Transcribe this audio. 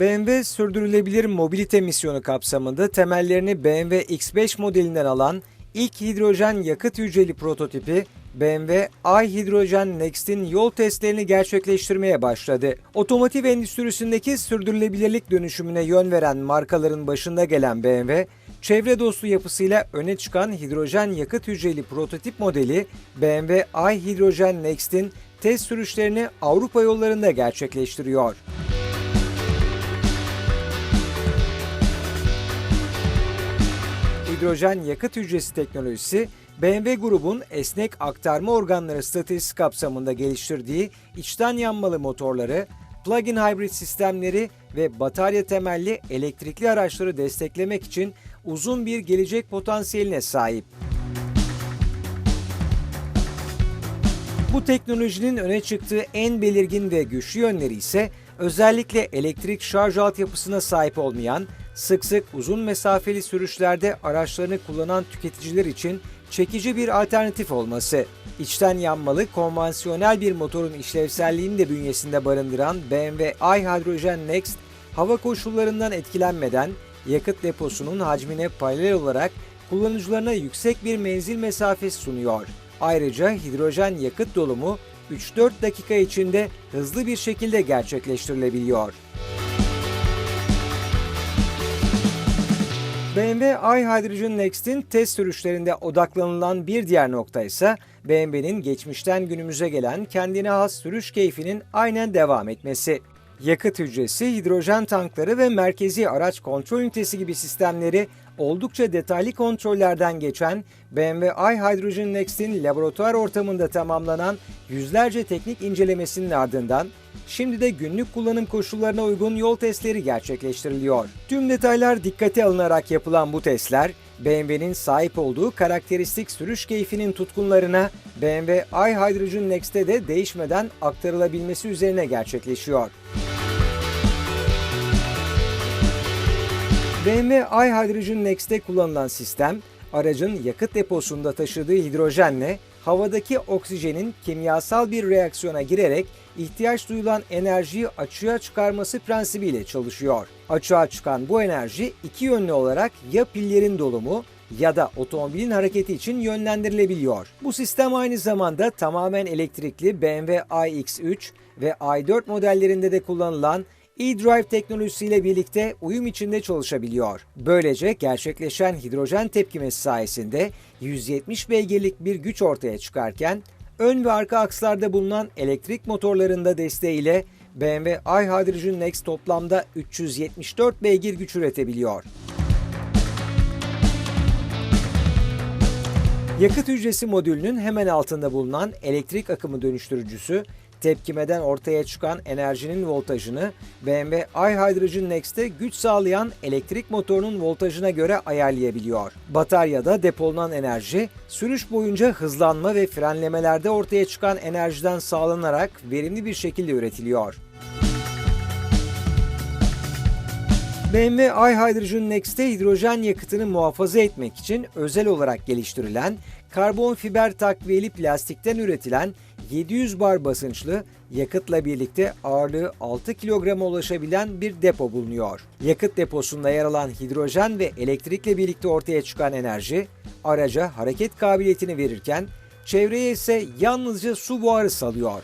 BMW sürdürülebilir mobilite misyonu kapsamında temellerini BMW X5 modelinden alan ilk hidrojen yakıt hücreli prototipi BMW iHydrogen Next'in yol testlerini gerçekleştirmeye başladı. Otomotiv endüstrisindeki sürdürülebilirlik dönüşümüne yön veren markaların başında gelen BMW, çevre dostu yapısıyla öne çıkan hidrojen yakıt hücreli prototip modeli BMW iHydrogen Next'in test sürüşlerini Avrupa yollarında gerçekleştiriyor. Hidrojen yakıt hücresi teknolojisi, BMW grubun esnek aktarma organları stratejisi kapsamında geliştirdiği içten yanmalı motorları, plug-in hybrid sistemleri ve batarya temelli elektrikli araçları desteklemek için uzun bir gelecek potansiyeline sahip. Bu teknolojinin öne çıktığı en belirgin ve güçlü yönleri ise özellikle elektrik şarj altyapısına sahip olmayan, sık sık uzun mesafeli sürüşlerde araçlarını kullanan tüketiciler için çekici bir alternatif olması. İçten yanmalı konvansiyonel bir motorun işlevselliğini de bünyesinde barındıran BMW iHydrogen Next, hava koşullarından etkilenmeden yakıt deposunun hacmine paralel olarak kullanıcılarına yüksek bir menzil mesafesi sunuyor. Ayrıca hidrojen yakıt dolumu 3-4 dakika içinde hızlı bir şekilde gerçekleştirilebiliyor. BMW iHydrogen Next'in test sürüşlerinde odaklanılan bir diğer nokta ise BMW'nin geçmişten günümüze gelen kendine has sürüş keyfinin aynen devam etmesi. Yakıt hücresi, hidrojen tankları ve merkezi araç kontrol ünitesi gibi sistemleri oldukça detaylı kontrollerden geçen BMW iHydrogen Next'in laboratuvar ortamında tamamlanan yüzlerce teknik incelemesinin ardından şimdi de günlük kullanım koşullarına uygun yol testleri gerçekleştiriliyor. Tüm detaylar dikkate alınarak yapılan bu testler BMW'nin sahip olduğu karakteristik sürüş keyfinin tutkunlarına BMW iHydrogen Next'te de değişmeden aktarılabilmesi üzerine gerçekleşiyor. BMW iHydrogen Next'te kullanılan sistem, aracın yakıt deposunda taşıdığı hidrojenle havadaki oksijenin kimyasal bir reaksiyona girerek ihtiyaç duyulan enerjiyi açığa çıkarması prensibiyle çalışıyor. Açığa çıkan bu enerji iki yönlü olarak ya pillerin dolumu ya da otomobilin hareketi için yönlendirilebiliyor. Bu sistem aynı zamanda tamamen elektrikli BMW iX3 ve i4 modellerinde de kullanılan e-Drive teknolojisiyle birlikte uyum içinde çalışabiliyor. Böylece gerçekleşen hidrojen tepkimesi sayesinde 170 beygirlik bir güç ortaya çıkarken ön ve arka akslarda bulunan elektrik motorlarında desteğiyle BMW iHydrogen Next toplamda 374 beygir güç üretebiliyor. Yakıt hücresi modülünün hemen altında bulunan elektrik akımı dönüştürücüsü tepkimeden ortaya çıkan enerjinin voltajını BMW iHydrogen Next'te güç sağlayan elektrik motorunun voltajına göre ayarlayabiliyor. Bataryada depolanan enerji sürüş boyunca hızlanma ve frenlemelerde ortaya çıkan enerjiden sağlanarak verimli bir şekilde üretiliyor. BMW iHydrogen Next'te hidrojen yakıtını muhafaza etmek için özel olarak geliştirilen karbon fiber takviyeli plastikten üretilen 700 bar basınçlı yakıtla birlikte ağırlığı 6 kilograma ulaşabilen bir depo bulunuyor. Yakıt deposunda yer alan hidrojen ve elektrikle birlikte ortaya çıkan enerji araca hareket kabiliyetini verirken çevreye ise yalnızca su buharı salıyor.